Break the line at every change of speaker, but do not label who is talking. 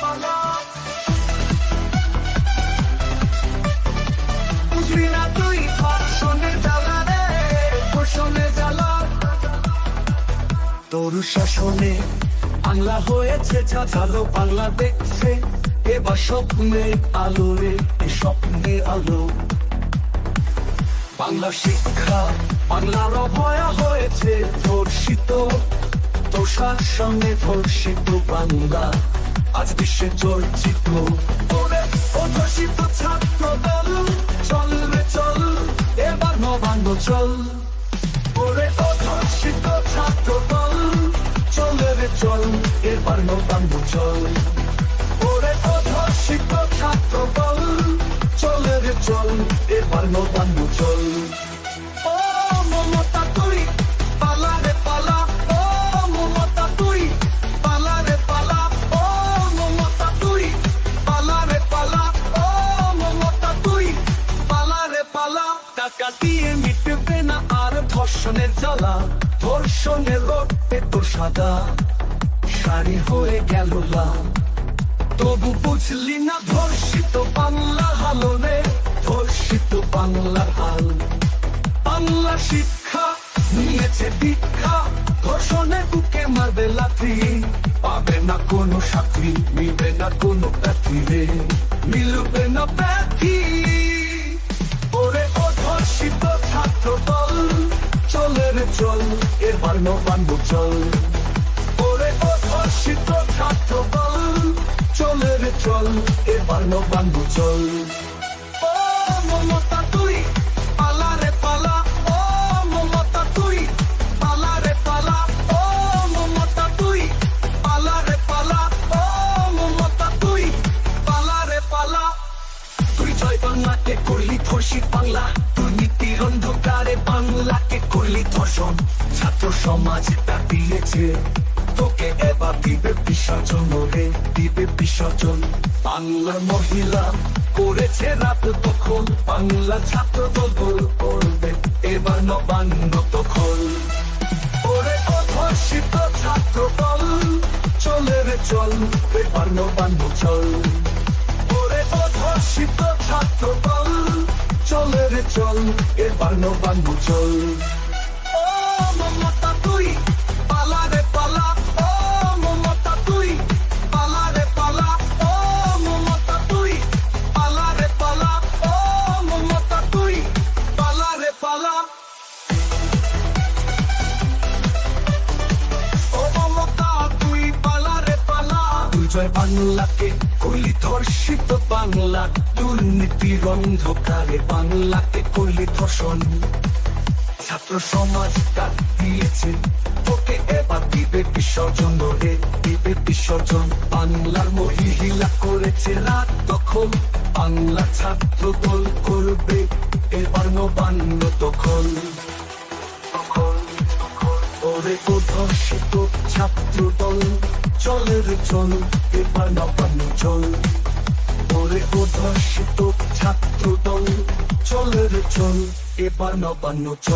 পালা। শাসনে বাংলা হয়েছে ঝাঝালো বাংলা দেখছে এবার স্বপ্নের আলো রে, এ আলো। বাংলা শিক্ষা, বাংলার অভয়া হয়েছে ধর্ষিত, তোষার সঙ্গে ধর্ষিত বাংলা। আজ বিশ্বে চর্চিত ওরে অধর্ষিত ছাত্র দল চল চল এবার নবান্ন চল। চল রে চল ছাত্র দল চল। রে চল, এবার নবান্ন চল। ধর্ষণের রক্তে সাদা, শাড়ি হয়ে গেল লাল। তবু বুঝলি না, ধর্ষিত বাংলা হালো রে ধর্ষিত বাংলার হাল। বাংলা শিক্ষা নিয়েছে দীক্ষা ধর্ষণে বুকে মারবে লাথি পাবে না কোনো সাথী মিলবে না কোনো প্যাথি রে। মিলবে না প্যাথি এবার নবান্ন চল ওরে অধর্ষিত ছাত্র দল, চলে রে চল, এবার নবান্ন চল ও, মমতা তুই, পালা রে পালা, ও, মমতা তুই, পালা রে পালা, ও, মমতা তুই, পালা রে পালা, ও, মমতা তুই, পালা রে পালা। তুই জয় বাংলাকে করলি ধর্ষিত বাংলা দুর্নীতির অন্ধকারে বাংলাকে করলি ধর্ষণ, ছাত্র সমাজ তা দিয়েছে তোকে এবার দিবে বিসর্জন রে দিবে বিসর্জন। বাংলার মহিলা করেছে রাত তখন, বাংলা ছাত্র দল করবে, এবার নবান্ন দখল। ওরে অধর্ষিত ছাত্র দল, চলে রে চল, এবার নবান্ন চল ওরে অধর্ষিত ছাত্র দল, চলে রে চল, এবার নবান্ন চল জয় বাংলাকে কইলি ধর্ষিত বাংলা দুর্নীতির অন্ধকারে বাংলাকে কইলি ধর্ষণ ছাত্র সমাজ ডাক দিয়েছে। তোকে এবার দিবে বিসর্জন রে দিবে বিসর্জন। বাংলার মহিলা করেছে রাত দখল, বাংলা ছাত্র দল করবে এবার নবান্ন দখল। ওরে অধর্ষিত ছাত্র দল চলে রে চল এবার নবান্ন চল ওরে অধর্ষিত ছাত্র দল চলে রে চল এবার নবান্ন চল